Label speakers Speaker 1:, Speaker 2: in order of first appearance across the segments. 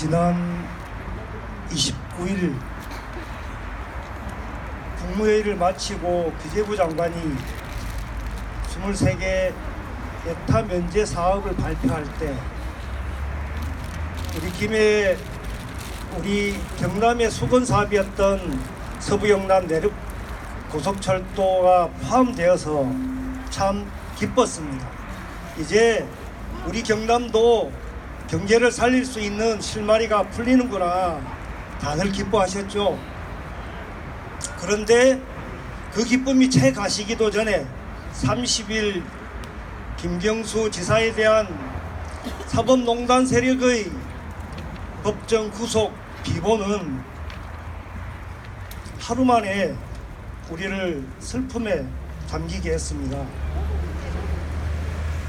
Speaker 1: 지난 29일 국무회의를 마치고 기재부 장관이 23개 예타 면제 사업을 발표할 때 우리 김해 우리 경남의 수건 사업이었던 서부 영남 내륙 고속철도가 포함되어서 참 기뻤습니다. 이제 우리 경남도 경제를 살릴 수 있는 실마리가 풀리는구나 다들 기뻐하셨죠. 그런데 그 기쁨이 채 가시기도 전에 30일 김경수 지사에 대한 사법농단 세력의 법정 구속 비보는 하루 만에 우리를 슬픔에 잠기게 했습니다.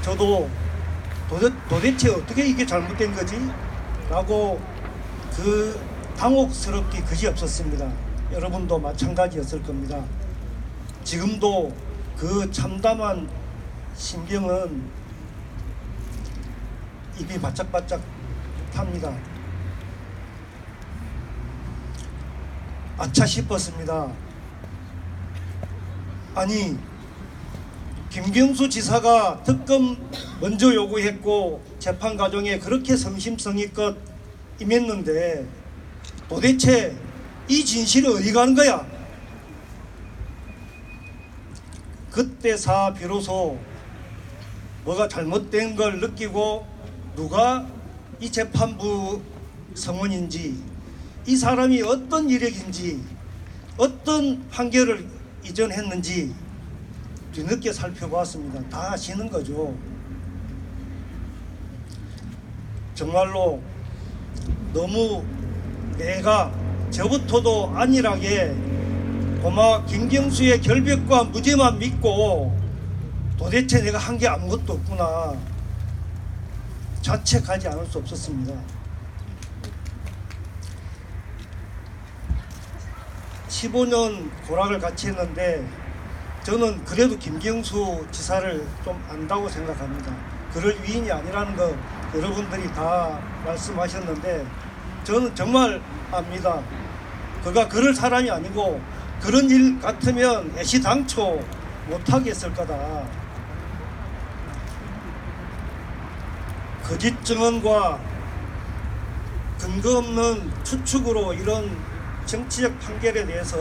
Speaker 1: 저도 도대, 도대 체 어떻게 이게 잘못된 거지? 라고 그 당혹스럽기 그지 없었습니다. 여러분도 마찬가지였을 겁니다. 지금도 그 참담한 신경은 입이 바짝바짝 탑니다. 아차 싶었습니다. 아니 김경수 지사가 특검 먼저 요구했고 재판 과정에 그렇게 성심성의껏 임했는데 도대체 이 진실이 어디 가는 거야? 그때사 비로소 뭐가 잘못된 걸 느끼고 누가 이 재판부 성원인지 이 사람이 어떤 이력인지 어떤 판결을 이전했는지 뒤늦게 살펴보았습니다. 다 아시는 거죠. 정말로 너무 내가 저부터도 안일하게 고마 김경수의 결백과 무죄만 믿고 도대체 내가 한 게 아무것도 없구나 자책하지 않을 수 없었습니다. 15년 고락을 같이 했는데 저는 그래도 김경수 지사를 좀 안다고 생각합니다. 그럴 위인이 아니라는 거 여러분들이 다 말씀하셨는데 저는 정말 압니다. 그가 그럴 사람이 아니고 그런 일 같으면 애시당초 못하게 했을 거다. 거짓 증언과 근거 없는 추측으로 이런 정치적 판결에 대해서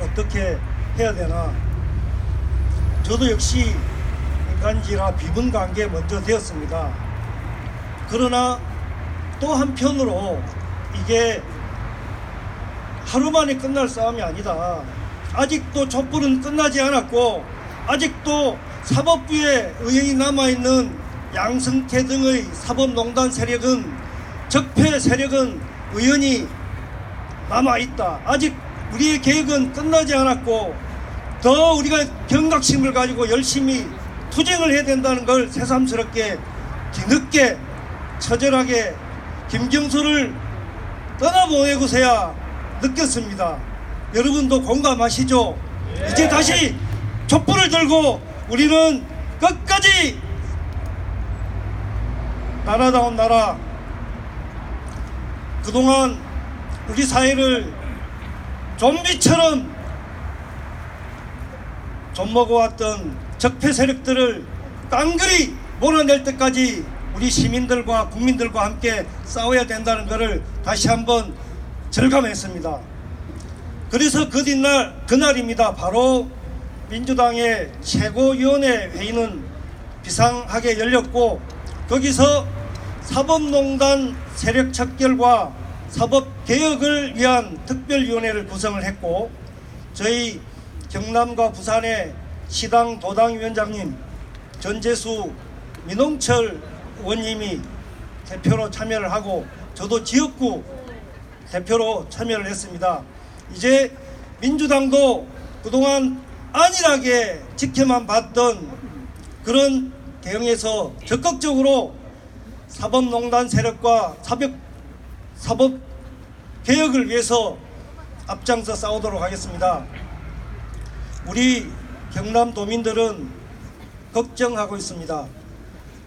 Speaker 1: 어떻게 해야 되나 저도 역시 인간지라 비분 관계 먼저 되었습니다. 그러나 또 한편으로 이게 하루 만에 끝날 싸움이 아니다. 아직도 촛불은 끝나지 않았고 아직도 사법부에 의형이 남아있는 양승태 등의 사법농단 세력은 적폐 세력은 의원이 남아있다. 아직 우리의 계획은 끝나지 않았고 더 우리가 경각심을 가지고 열심히 투쟁을 해야 된다는 걸 새삼스럽게 뒤늦게 처절하게 김경수를 떠나보내고서야 느꼈습니다. 여러분도 공감하시죠? 이제 다시 촛불을 들고 우리는 끝까지 나라다운 나라 그동안 우리 사회를 좀비처럼 좀 먹어왔던 적폐 세력들을 깡그리 몰아낼 때까지 우리 시민들과 국민들과 함께 싸워야 된다는 것을 다시 한번 절감했습니다. 그래서 그 뒷날 그날입니다. 바로 민주당의 최고위원회 회의는 비상하게 열렸고 거기서 사법농단 세력 척결과 사법 개혁을 위한 특별위원회를 구성을 했고 저희 경남과 부산의 시당 도당위원장님 전재수 민홍철 의원님이 대표로 참여를 하고 저도 지역구 대표로 참여를 했습니다. 이제 민주당도 그동안 안일하게 지켜만 봤던 그런 대응에서 적극적으로 사법농단 세력과 사법, 사법 개혁을 위해서 앞장서 싸우도록 하겠습니다. 우리 경남 도민들은 걱정하고 있습니다.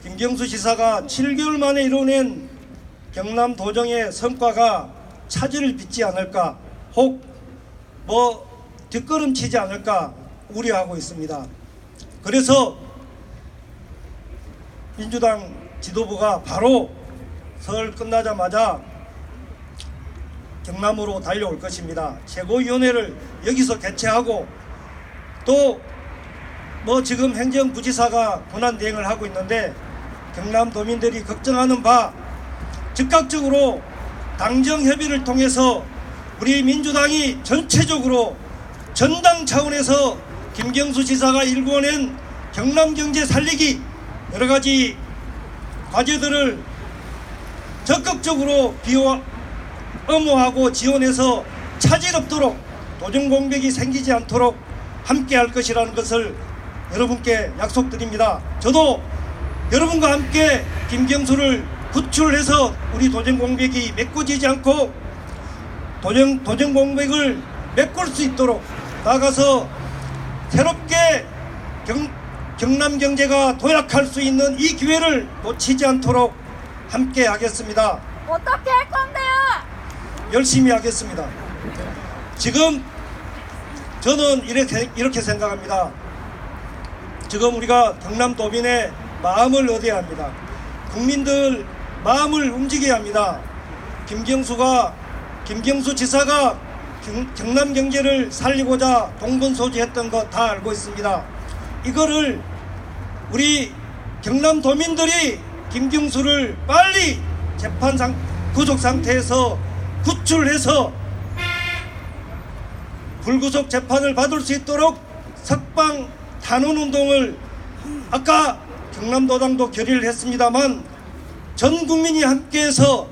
Speaker 1: 김경수 지사가 7개월 만에 이뤄낸 경남 도정의 성과가 차질을 빚지 않을까 혹 뭐 뒷걸음 치지 않을까 우려하고 있습니다. 그래서 민주당 지도부가 바로 설 끝나자마자 경남으로 달려올 것입니다. 최고위원회를 여기서 개최하고 또 뭐 지금 행정부지사가 권한 대행을 하고 있는데 경남 도민들이 걱정하는 바 즉각적으로 당정 협의를 통해서 우리 민주당이 전체적으로 전당 차원에서 김경수 지사가 일궈낸 경남 경제 살리기 여러 가지 과제들을 적극적으로 비워 엄호하고 지원해서 차질 없도록 도정 공백이 생기지 않도록 함께 할 것이라는 것을 여러분께 약속드립니다. 저도 여러분과 함께 김경수를 구출해서 우리 도정 공백이 메꿔지지 않고 도정, 도정 공백을 메꿀 수 있도록 나가서 새롭게 경, 경남 경제가 도약할 수 있는 이 기회를 놓치지 않도록 함께 하겠습니다.
Speaker 2: 어떻게 할 건데요?
Speaker 1: 열심히 하겠습니다. 지금 저는 이렇게, 이렇게 생각합니다. 지금 우리가 경남 도민의 마음을 얻어야 합니다. 국민들 마음을 움직여야 합니다. 김경수가 김경수 지사가 경, 경남 경제를 살리고자 동분소지했던 거다 알고 있습니다. 이거를 우리 경남 도민들이 김경수를 빨리 재판 상 구속 상태에서 구출해서 불구속 재판을 받을 수 있도록 석방 단원 운동을 아까 경남도당도 결의를 했습니다만 전 국민이 함께해서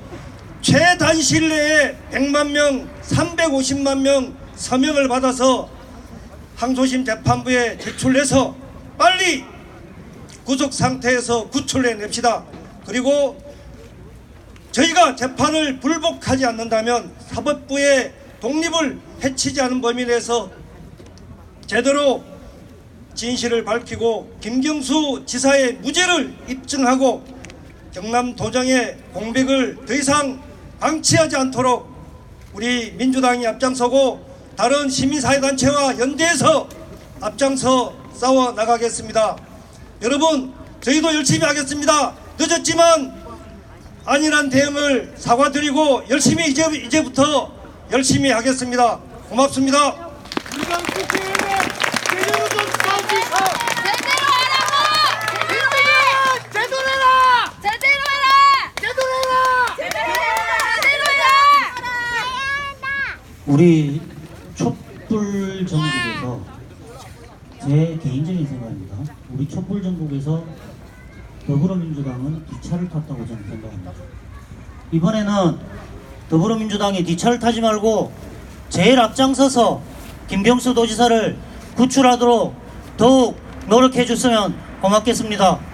Speaker 1: 최단실 내에 100만 명, 350만 명 서명을 받아서 항소심 재판부에 제출해서 빨리 구속 상태에서 구출해 냅시다. 그리고 저희가 재판을 불복하지 않는다면 사법부의 독립을 해치지 않은 범위 내에서 제대로 진실을 밝히고 김경수 지사의 무죄를 입증하고 경남 도정의 공백을 더 이상 방치하지 않도록 우리 민주당이 앞장서고 다른 시민사회단체와 연대해서 앞장서 싸워 나가겠습니다. 여러분 저희도 열심히 하겠습니다. 늦었지만 안일한 대응을 사과드리고 열심히 이제, 이제부터 열심히 하겠습니다. 고맙습니다.
Speaker 3: 우리 촛불 전국에서 제 개인적인 생각입니다. 우리 촛불 전국에서 더불어민주당은 뒷차를 탔다고 저는 생각합니다. 이번에는 더불어민주당이 뒷차를 타지 말고 제일 앞장서서 김경수 도지사를 구출하도록 더욱 노력해 줬으면 고맙겠습니다.